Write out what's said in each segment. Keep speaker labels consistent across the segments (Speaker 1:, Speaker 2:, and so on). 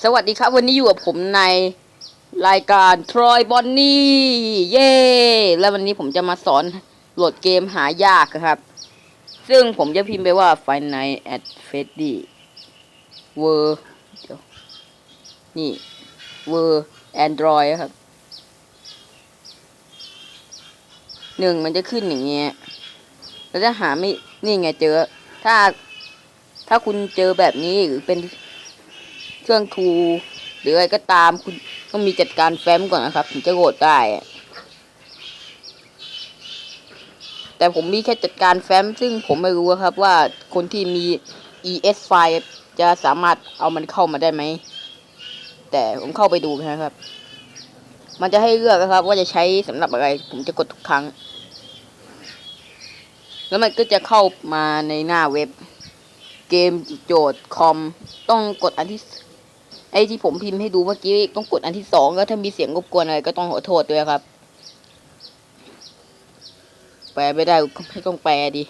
Speaker 1: สวัสดีครับ วันนี้อยู่กับผมในรายการทรอยบอนนี่เย้แล้ววันนี้ผมจะมาสอนโหลดเกมหายากครับ ซึ่งผมจะพิมพ์ไปว่า f i n i at Freddy เวอร์นี่เวอร์ Android ครับหนึ่งมันจะขึ้นอย่างเงี้ยแล้วถ้าหาไม่นี่ไงเจอ ถ้าถ้าคุณเจอแบบนี้หรือเป็น เครื่องทูหรืออะไรก็ตามคุณต้องมีจัดการแฟ้มก่อนนะครับ ถึงจะโหลดได้ แต่ผมมีแค่จัดการแฟ้ม ซึ่งผมไม่รู้ครับว่าคนที่มี ES ไฟล์จะสามารถเอามันเข้ามาได้ไหม แต่ผมเข้าไปดูนะครับ มันจะให้เลือกนะครับ ว่าจะใช้สำหรับอะไร ผมจะกดทุกครั้ง แล้วมันก็จะเข้ามาในหน้าเว็บ เกมโจทย์คอม ต้องกดอันที่ ไอที่ผมพิมพ์ให้ดูเมื่อกี้ต้องกดอันที่สองแล้วถ้ามีเสียงรบกวนอะไรก็ต้องขอโทษด้วยครับ แปลไม่ได้ก็ไม่ต้องแปลดิ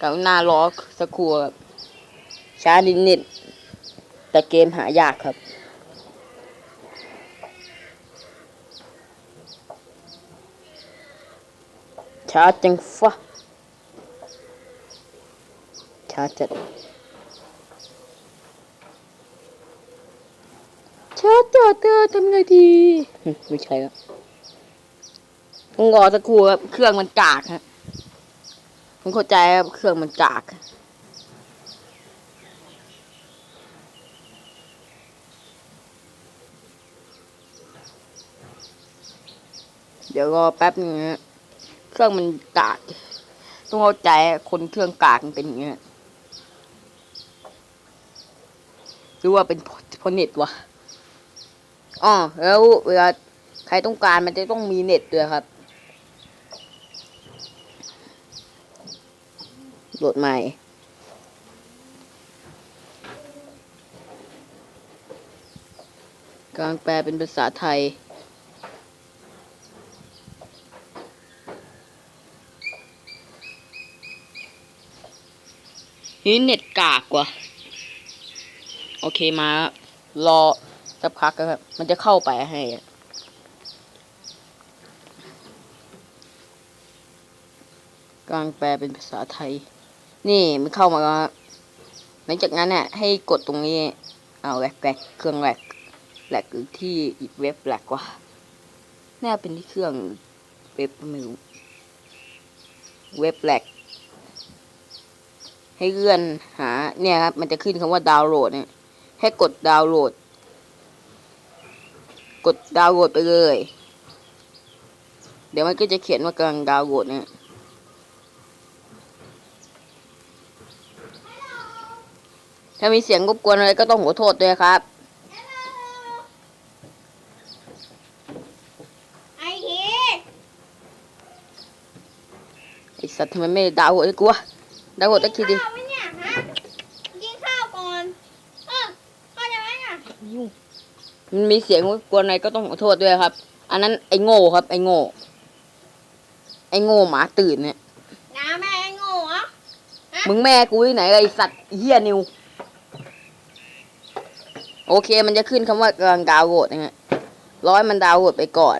Speaker 1: กับหน้ารอสักครู่ครับช้านิดๆแต่เกมหายากครับช้าจังฟะ ช้าจัดช้าจัดเธอทำไงดีไม่ใช่แล้วต้องรอสักครู่ครับเครื่องมันกากฮะผมเข้าใจครับเครื่องมันกากเดี๋ยวรอแป๊บนึงนะเครื่องมันกาก ต้องเข้าใจคนเครื่องกากมันเป็นอย่างเงี้ยห รือว่าเป็นเพราะเน็ตวะอ๋อแล้วเวลาใครต้องการมันจะต้องมีเน็ตด้วยครับโหลดใหม่กลางแปลเป็นภาษาไทย นี่เน็ตกากว่ะ โอเคมารอสักพักแล้วครับ มันจะเข้าไปให้กลางแปลเป็นภาษาไทย นี่มันเข้ามาแล้วครับหลังจากนั้นเนี่ยให้กดตรงนี้ เอาแหลกแหลกเครื่องแหลกแหลกหรือที่อีกเว็บแหลกว่ะน่าเป็นที่เครื่องเว็บไม่รู้ เว็บแหลกให้เลื่อนหาเนี่ยครับ มันจะขึ้นคำว่าดาวน์โหลดเนี่ย ให้กดดาวน์โหลด กดดาวน์โหลดไปเลย เดี๋ยวมันก็จะเขียนว่ากำลังดาวน์โหลดเนี่ยถ้ามีเสียงรบกวนอะไรก็ต้องขอโทษด้วยครับ
Speaker 2: ไอ้ที
Speaker 1: ไอสัตว์ทำไมไม่ดาวน์โหลดให้กูวะดาวน์โหลดตะกี้ดิ
Speaker 2: ข้าวไหมเนี่ยฮะกินข้าวก่อนเออเข้าใจไหมเนี่ย
Speaker 1: มันมีเสียงรบกวนอะไรก็ต้องขอโทษด้วยครับ อันนั้นไอโง่ครับ ไอโง่ ไอโง่หมาตื่นเนี่ย
Speaker 2: น้าแม่ไอ้โง่เหรอ
Speaker 1: มึงแม่กูที่ไหนไอสัตว์เฮียนิว โอเคมันจะขึ้นคำว่ากำลังดาวน์โหลดนะฮะร้อยมันดาวน์โหลดไปก่อน